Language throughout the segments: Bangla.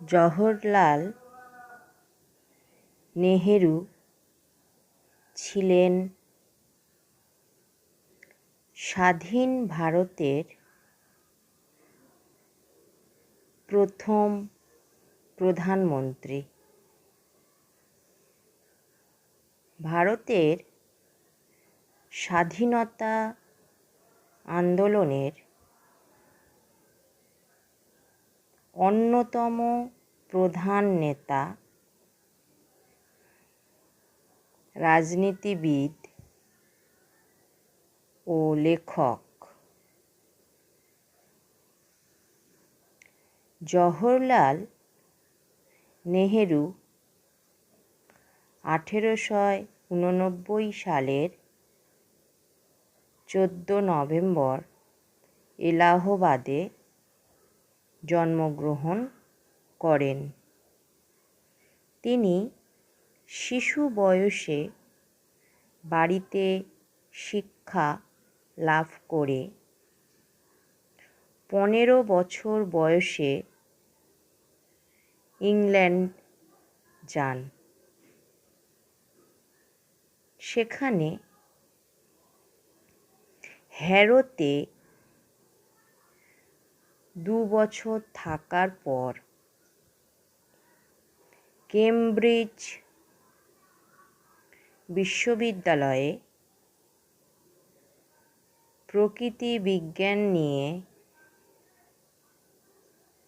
জওহরলাল নেহেরু ছিলেন স্বাধীন ভারতের প্রথম প্রধানমন্ত্রী। ভারতের স্বাধীনতা আন্দোলনের অন্যতম প্রধান নেতা রাজনীতিবিদ ও লেখক জওহরলাল নেহেরু আঠেরোশো উননব্বই সালের চোদ্দ নভেম্বর এলাহাবাদে জন্মগ্রহণ করেন। তিনি শিশু বয়সে বাড়িতে শিক্ষা লাভ করে পনেরো বছর বয়সে ইংল্যান্ড যান। সেখানে হ্যারোতে দু বছর থাকার পর কেমব্রিজ বিশ্ববিদ্যালয়ে প্রকৃতি বিজ্ঞান নিয়ে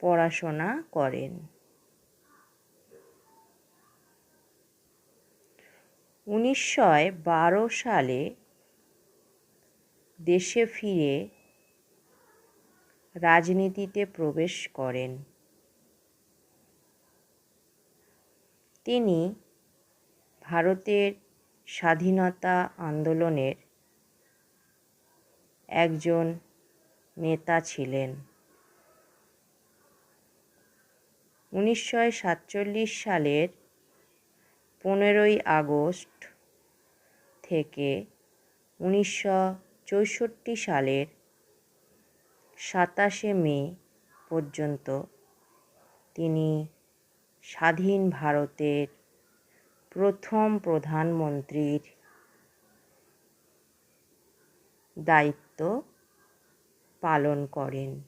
পড়াশোনা করেন। উনিশশো বারো সালে দেশে ফিরে রাজনীতিতে প্রবেশ করেন। তিনি ভারতের স্বাধীনতা আন্দোলনের একজন নেতা ছিলেন। উনিশশো সাতচল্লিশ সালের পনেরোই আগস্ট থেকে উনিশশো চৌষট্টি সালের সাতাশে মে পর্যন্ত তিনি স্বাধীন ভারতের প্রথম প্রধানমন্ত্রীর দায়িত্ব পালন করেন।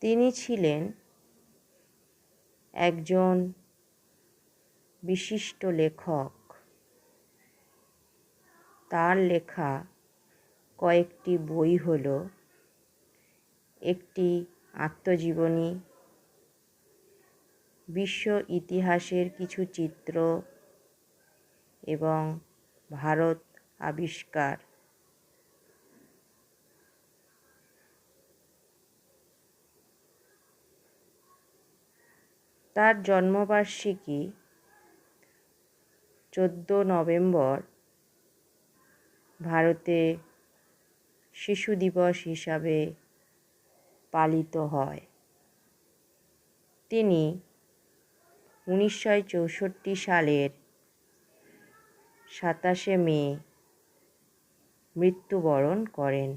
তিনি ছিলেন একজন বিশিষ্ট লেখক। তার লেখা কয়েকটি বই হল একটি আত্মজীবনী। বিশ্ব ইতিহাসের কিছু চিত্র এবং ভারত আবিষ্কার। তার জন্মবার্ষিকী চোদ্দ নভেম্বর ভারতে শিশু দিবস হিসাবে পালিত হয়। তিনি উনিশশো চৌষট্টি সালের সাতাশে মে মৃত্যুবরণ করেন।